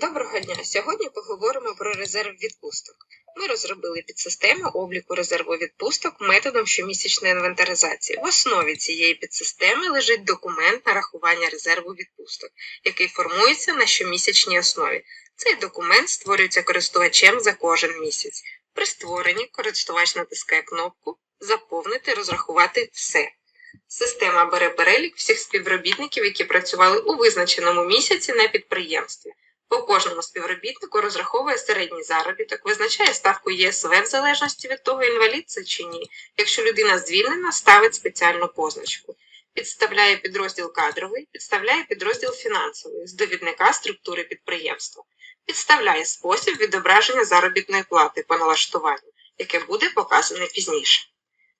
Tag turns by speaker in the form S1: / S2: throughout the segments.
S1: Доброго дня! Сьогодні поговоримо про резерв відпусток. Ми розробили підсистему обліку резерву відпусток методом щомісячної інвентаризації. В основі цієї підсистеми лежить документ нарахування резерву відпусток, який формується на щомісячній основі. Цей документ створюється користувачем за кожен місяць. При створенні користувач натискає кнопку Заповнити, розрахувати все. Система бере перелік всіх співробітників, які працювали у визначеному місяці на підприємстві. По кожному співробітнику розраховує середній заробіток, визначає ставку ЄСВ в залежності від того, інвалід це чи ні. Якщо людина звільнена, ставить спеціальну позначку. Підставляє підрозділ кадровий, підставляє підрозділ фінансовий з довідника структури підприємства. Підставляє спосіб відображення заробітної плати по налаштуванню, яке буде показане пізніше.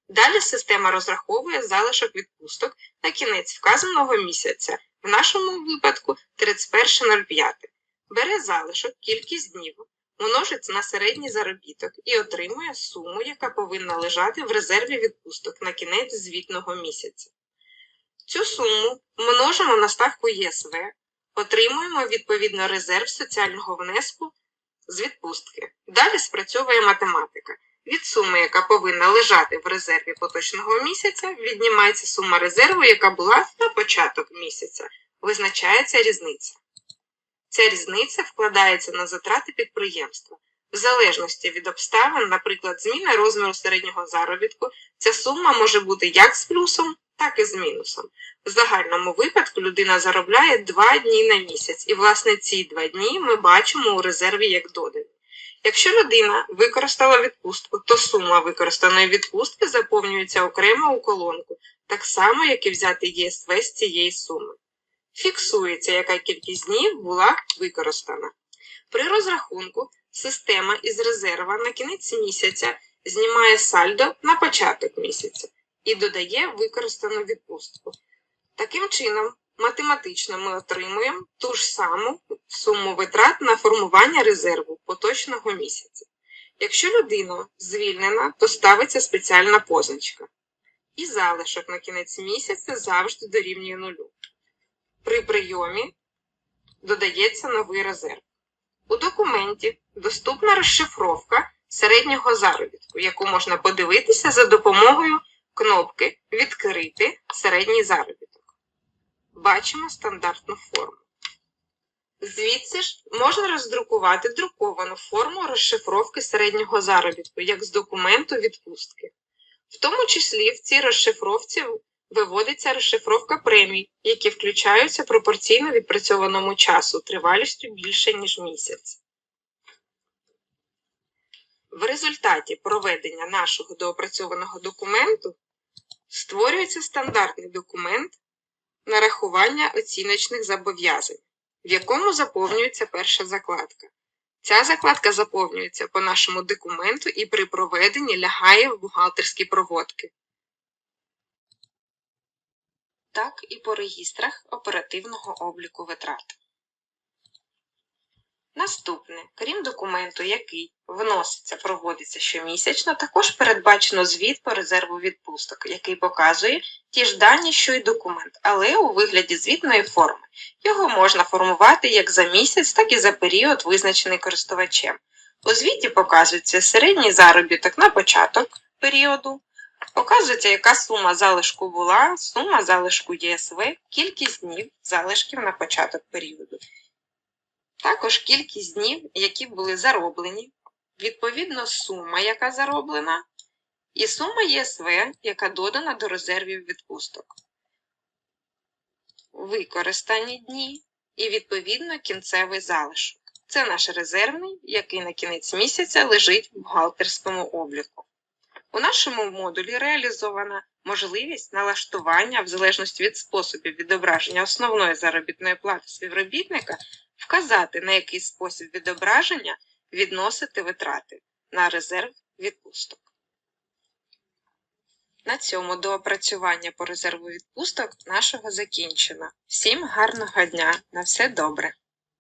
S1: Далі система розраховує залишок відпусток на кінець вказаного місяця, в нашому випадку 31.05 бере залишок кількість днів, множить на середній заробіток і отримує суму, яка повинна лежати в резерві відпусток на кінець звітного місяця. Цю суму множимо на ставку ЄСВ, отримуємо відповідно резерв соціального внеску з відпустки. Далі спрацьовує математика. Від суми, яка повинна лежати в резерві поточного місяця, віднімається сума резерву, яка була на початок місяця. Визначається різниця. Ця різниця вкладається на затрати підприємства. В залежності від обставин, наприклад, зміна розміру середнього заробітку, ця сума може бути як з плюсом, так і з мінусом. В загальному випадку людина заробляє 2 дні на місяць, і, власне, ці 2 дні ми бачимо у резерві як додані. Якщо людина використала відпустку, то сума використаної відпустки заповнюється окремо у колонку, так само, як і взяти ЄСВ з цієї суми фіксується, яка кількість днів була використана. При розрахунку система із резерва на кінець місяця знімає сальдо на початок місяця і додає використану відпустку. Таким чином, математично ми отримуємо ту ж саму суму витрат на формування резерву поточного місяця. Якщо людина звільнена, то ставиться спеціальна позначка. І залишок на кінець місяця завжди дорівнює нулю. При прийомі додається новий резерв. У документі доступна розшифровка середнього заробітку, яку можна подивитися за допомогою кнопки Відкрити середній заробіток. Бачимо стандартну форму. Звідси ж можна роздрукувати друковану форму розшифровки середнього заробітку, як з документу відпустки. В тому числі в цій розшифровці виводиться розшифровка премій, які включаються пропорційно відпрацьованому часу тривалістю більше, ніж місяць. В результаті проведення нашого доопрацьованого документу створюється стандартний документ нарахування оціночних зобов'язань, в якому заповнюється перша закладка. Ця закладка заповнюється по нашому документу і при проведенні лягає в бухгалтерські проводки так і по регістрах оперативного обліку витрат. Наступне, крім документу, який вноситься, проводиться щомісячно, також передбачено звіт по резерву відпусток, який показує ті ж дані, що й документ, але у вигляді звітної форми. Його можна формувати як за місяць, так і за період, визначений користувачем. У звіті показується середній заробіток на початок періоду, Показується, яка сума залишку була, сума залишку ЄСВ, кількість днів залишків на початок періоду. Також кількість днів, які були зароблені, відповідно, сума, яка зароблена, і сума ЄСВ, яка додана до резервів відпусток. Використані дні і, відповідно, кінцевий залишок. Це наш резервний, який на кінець місяця лежить в бухгалтерському обліку. У нашому модулі реалізована можливість налаштування, в залежності від способів відображення основної заробітної плати співробітника, вказати, на який спосіб відображення відносити витрати на резерв відпусток. На цьому доопрацювання по резерву відпусток нашого закінчено. Всім гарного дня! На все добре!